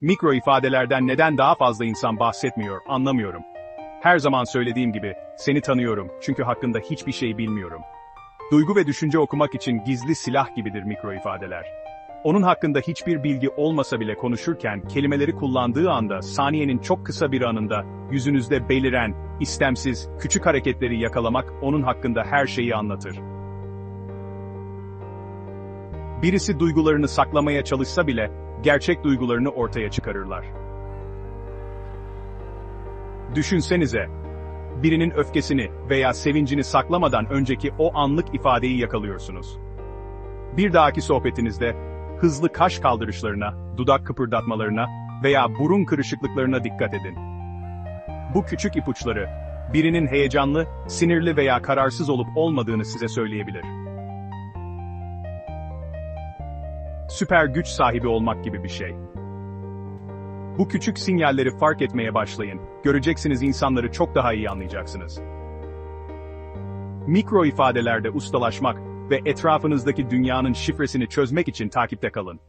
Mikro ifadelerden neden daha fazla insan bahsetmiyor, anlamıyorum. Her zaman söylediğim gibi, seni tanıyorum çünkü hakkında hiçbir şey bilmiyorum. Duygu ve düşünce okumak için gizli silah gibidir mikro ifadeler. Onun hakkında hiçbir bilgi olmasa bile konuşurken kelimeleri kullandığı anda saniyenin çok kısa bir anında yüzünüzde beliren, istemsiz, küçük hareketleri yakalamak onun hakkında her şeyi anlatır. Birisi duygularını saklamaya çalışsa bile gerçek duygularını ortaya çıkarırlar. Düşünsenize, birinin öfkesini veya sevincini saklamadan önceki o anlık ifadeyi yakalıyorsunuz. Bir dahaki sohbetinizde hızlı kaş kaldırışlarına, dudak kıpırdatmalarına veya burun kırışıklıklarına dikkat edin. Bu küçük ipuçları birinin heyecanlı, sinirli veya kararsız olup olmadığını size söyleyebilir. Süper güç sahibi olmak gibi bir şey. Bu küçük sinyalleri fark etmeye başlayın. Göreceksiniz insanları çok daha iyi anlayacaksınız. Mikro ifadelerde ustalaşmak ve etrafınızdaki dünyanın şifresini çözmek için takipte kalın.